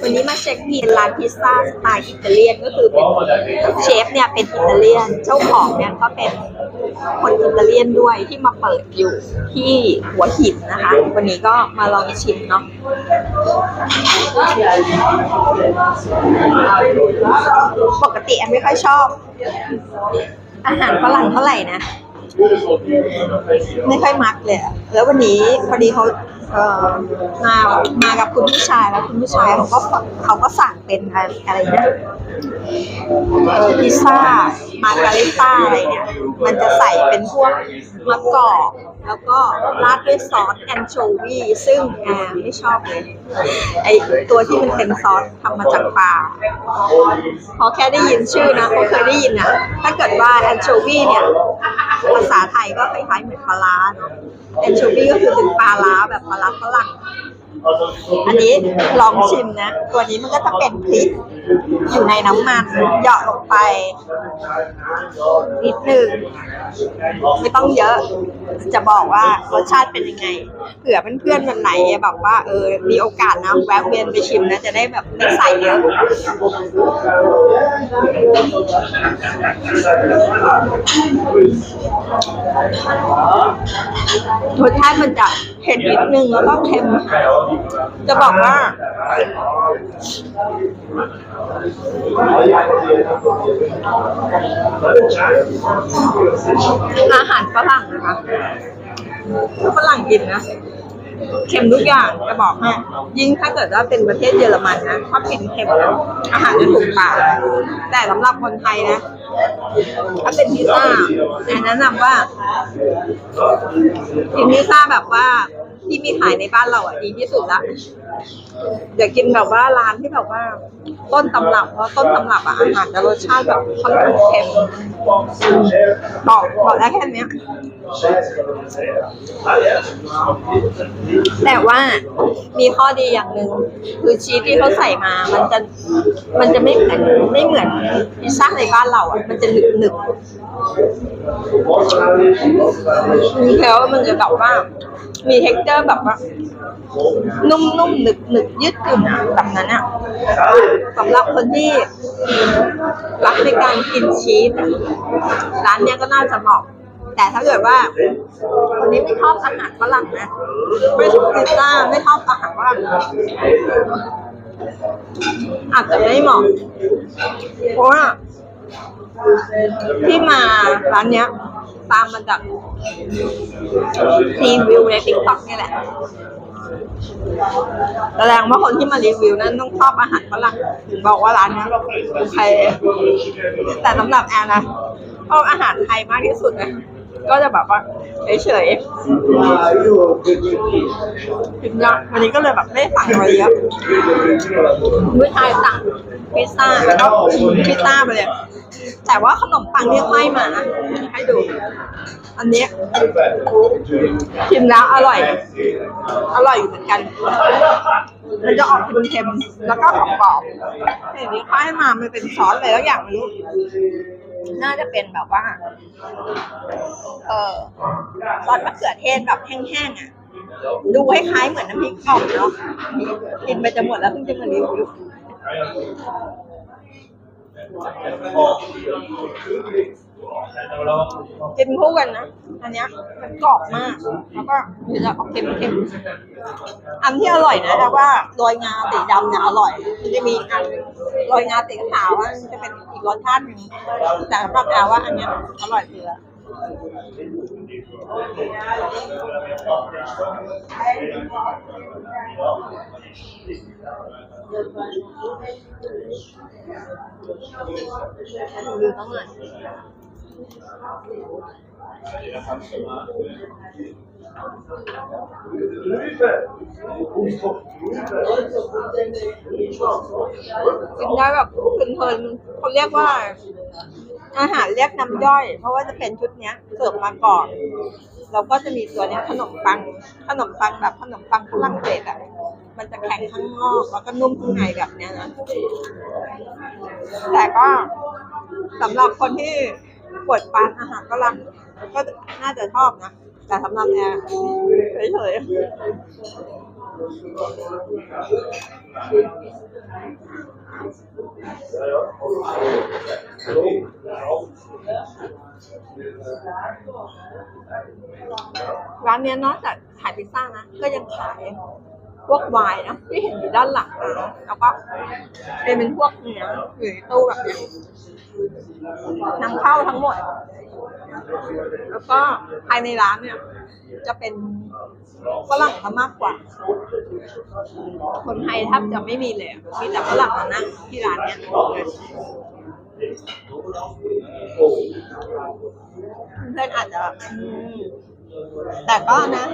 วันนี้มาเช็คบินร้านพิซซ่าสไตล์อิตาเลียนก็คือเป็นเชฟเนี่ยเป็นอิตาเลียน เจ้าของเนี่ยก็เป็นคนอิตาเลียนด้วยที่มาเปิดอยู่ที่หัวหินนะคะ วันนี้ก็มาลองชิมเนาะปกติแอมไม่ค่อยชอบ อาหารฝรั่งเท่าไหร่นะ ไม่ค่อยมักเลยอะแล้ววันนี้พอดีเขาเอ่อมามากับคุณผู้ชายแล้วคุณผู้ชายเขาก็เขาก็สั่งเป็นอะไรอะไรนะ เออพิซซ่า มาการิต้าอะไรเนี่ยมันจะใส่เป็นพวกมะกอกแล้วก็ราดด้วยซอสแอนโชวีซึ่งแอมไม่ชอบเลยไอตัวที่มันเป็นซอสทำมาจากปลาพอแค่ได้ยินชื่อนะก็เคยได้ยินอะถ้าเกิดว่าแอนโชวีเนี่ยภาษาไทยก็คล้ายๆเหมือนปลาร้าเนาะแอนโชวีก็คือถึงปลาร้าแบบปลาร้าฝรั่งอันนี้ลองชิมนะ ตัวนี้มันก็จะเป็นพริก อยู่ในน้ำมันเหยาะลงไป นิดหนึ่งไม่ต้องเยอะ จะบอกว่ารสชาติเป็นยังไงเผื่อเพื่อนๆวันไหนแบบว่าเออมีโอกาสนะแวะเวียนไปชิมนะจะได้แบบไม่ใส่เยอะรสชาติมันจะเผ็ดนิดนึงแล้วก็เค็ม จะบอกว่า อาหารฝรั่งนะคะฝรั่งกินนะเค็มทุกอย่างจะบอกให้ยิ่งถ้าเกิดว่าเป็นประเทศเยอรมันนะชอบกินเค็มนะอาหารจะถูกปากแต่สำหรับคนไทยนะถ้าเป็นพิซซ่าแนะนำว่ากินพิซซ่าแบบว่า ที่มีขายในบ้านเราอะดีที่สุดละ อย่ากินแบบว่าร้านที่แบบว่า ต้นตำรับเพราะต้นตำรับอะอาหารจะรสชาติแบบค่อนข้างเค็มบอกบอกได้แค่เนี้ยแต่ว่ามีข้อดีอย่างหนึ่งคือชีสที่เขาใส่มา มันจะมันจะไม่เหมือนไม่เหมือนพิซซ่าในบ้านเราอะมันจะหนึบหนึบแล้วมันจะแบบว่า มีเท็กเจอร์แบบว่านุ่มนุ่มหนึบหนึบยืดหยุ่นแบบนั้นอะสำหรับคนที่รักในการกินชีสร้านเนี้ยก็น่าจะเหมาะแต่ถ้าเกิดว่าคนนี้ไม่ชอบอาหารฝรั่งนะไม่ชอบพิซซ่าไม่ชอบอาหารฝรั่งอาจจะไม่เหมาะเพราะว่าที่มาร้านเนี้ย ตามมาจากรีวิวในติ๊กต็อกนี่แหละ แสดงว่าคนที่มารีวิวนั้นต้องชอบอาหารฝรั่งถึงบอกว่าร้านนี้โอเคแต่สำหรับแอนนะชอบอาหารไทยมากที่สุดนะก็จะแบบว่าเฉยๆถึงยังวันนี้ก็เลยแบบไม่ได้สั่งอะไรเยอะผู้ชายสั่ง พิซซ่าแล้วก็พิซซ่าไปเลย แต่ว่าขนมปังเนี่ยไม่มานะให้ดู อันเนี้ยชิมแล้วอร่อย อร่อยอยู่เหมือนกัน มันจะออกเค็มๆแล้วก็กรอบๆแต่อันนี้เขาให้มามันเป็นซอสอะไรแล้วอย่างไม่รู้น่าจะเป็นแบบว่า เออซอสมะเขือเทศแบบแห้งๆอะ ดูคล้ายๆเหมือนน้ำพริกอ่องเนาะกินไปจะหมดแล้วเพิ่งจะมารีวิว กินคู่กันนะ อันเนี้ยมันกรอบมาก แล้วก็มันจะออกเค็มๆอันที่อร่อยนะแต่ว่าโรยงาสีดำเนี่ยอร่อยมันจะมีอันโรยงาสีขาวว่ามันจะเป็นอีกรสชาติหนึงแต่สำหรับแอลว่าอันเนี้ยอร่อยเกลือดูต้องหน่อย กินได้แบบเพลินๆเขาเรียกว่า อาหารเรียกน้ำย่อย เพราะว่าจะเป็นชุดเนี้ยเสิร์ฟมาก่อนเราก็จะมีตัวเนี้ยขนมปัง ขนมปังแบบขนมปังฝรั่งเศสอะมันจะแข็งข้างนอกแล้วก็นุ่มข้างในแบบเนี้ยนะแต่ก็สำหรับคนที่ปวดปานอาหารฝรั่งก็น่าจะชอบนะ แต่สำหรับแอร์เฉยๆร้านเนี้ยนอกจากขายพิซซ่านะ ก็ยังขาย พวกวน์นะที่เห็นอยู่ด้านหลังนะแล้วก็เป็นเป็นพวกเนื้ออยู่ในตู้แบบนี้นำเข้าทั้งหมด แล้วก็ภายในร้านเนี่ย จะเป็นฝรั่งซะมากกว่า คนไทยแทบจะไม่มีเลยมีแต่ฝรั่งมานั่งที่ร้านเนี่ยเพื่อนอาจจะ แต่ก็นะ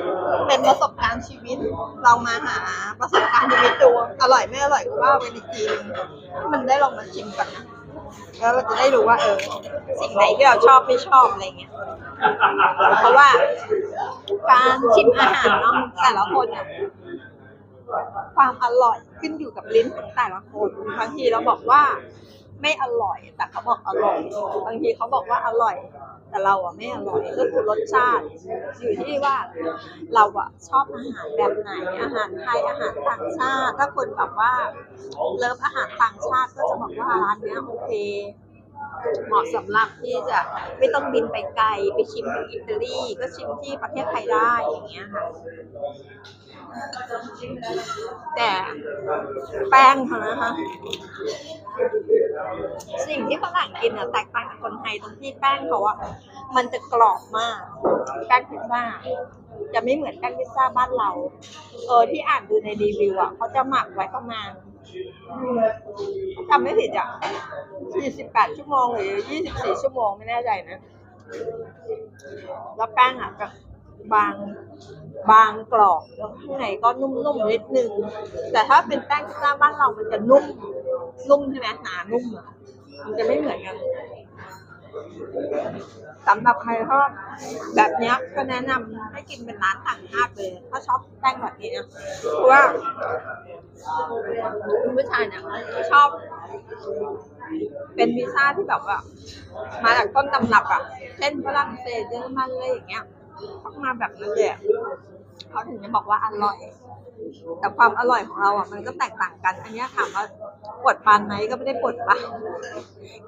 เป็นประสบการณ์ชีวิตเรามาหาประสบการณ์ชีวิตดูอร่อยไม่อร่อยก็ว่าไปอีกทีนึงมันได้ลองมาชิมก่อนนะแล้วเราจะได้รู้ว่าเออ สิ่งไหนที่เราชอบไม่ชอบอะไรเงี้ยเพราะว่าการชิมอาหารเนาะแต่ละคนเนี่ยความอร่อยขึ้นอยู่กับลิ้นของแต่ละคนบางทีเราบอกว่าไม่อร่อยแต่เขาบอกอร่อยบางทีเขาบอกว่าอร่อย แต่เราอะไม่อร่อยก็คือรสชาติ อยู่ที่ว่าเราอะชอบอาหารแบบไหนอาหารไทยอาหารต่างชาติ ถ้าคนแบบว่าเลิฟอาหารต่างชาติก็จะบอกว่าร้านเนี้ยโอเค เหมาะสำหรับที่จะไม่ต้องบินไปไกลไปชิมที่อิตาลีก็ชิมที่ประเทศไทยได้อย่างเงี้ยค่ะ แต่แป้งเขานะคะสิ่งที่ฝรั่งกินอะแตกต่างจากคนไทยตรงที่แป้งเขาอะมันจะกรอบมาก แป้งพิซซ่าจะไม่เหมือนแป้งพิซซ่าบ้านเรา เออที่อ่านดูในรีวิวอะเขาจะหมักไว้ประมาณ จำไม่ผิดอะ48 ชั่วโมงหรือ 24 ชั่วโมงไม่แน่ใจนะ แล้วแป้งอะจะบบางบางกรอบแล้วข้างในก็นุ่มๆนิดนึง แต่ถ้าเป็นแป้งพิซซ่าบ้านเรามันจะนุ่ม นุ่มใช่ไหมหนานุ่ม มันจะไม่เหมือนกันสำหรับใครชอบแบบนี้ก็แนะนำให้กินเป็นร้านต่างชาติเลย ถ้าชอบแป้งแบบนี้นะเพราะว่า คุณผู้ชายเนี่ยเขาชอบ เป็นพิซซ่าที่แบบว่า มาจากต้นตำรับอะ เช่นฝรั่งเศสเยอรมันอะไรอย่างเงี้ยต้องมาแบบนั้นเลยอะเขาถึงจะบอกว่าอร่อย แต่ความอร่อยของเราอะมันก็แตกต่างกัน อันนี้ถามว่าปวดปานไหมก็ไม่ได้ปวดปาน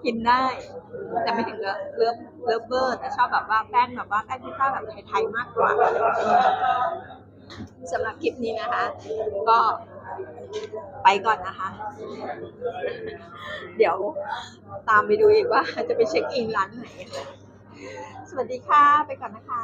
กินได้ แต่ไม่ถึงกับเลิฟเลิฟเบอร์แต่ชอบแบบว่าแป้งแบบว่าแป้งพิซซ่าแบบไทยๆมากกว่าสำหรับคลิปนี้นะคะ ก็ ไปก่อนนะคะ เดี๋ยวตามไปดูอีกว่าจะไปเช็คอินร้านไหน สวัสดีค่ะ ไปก่อนนะคะ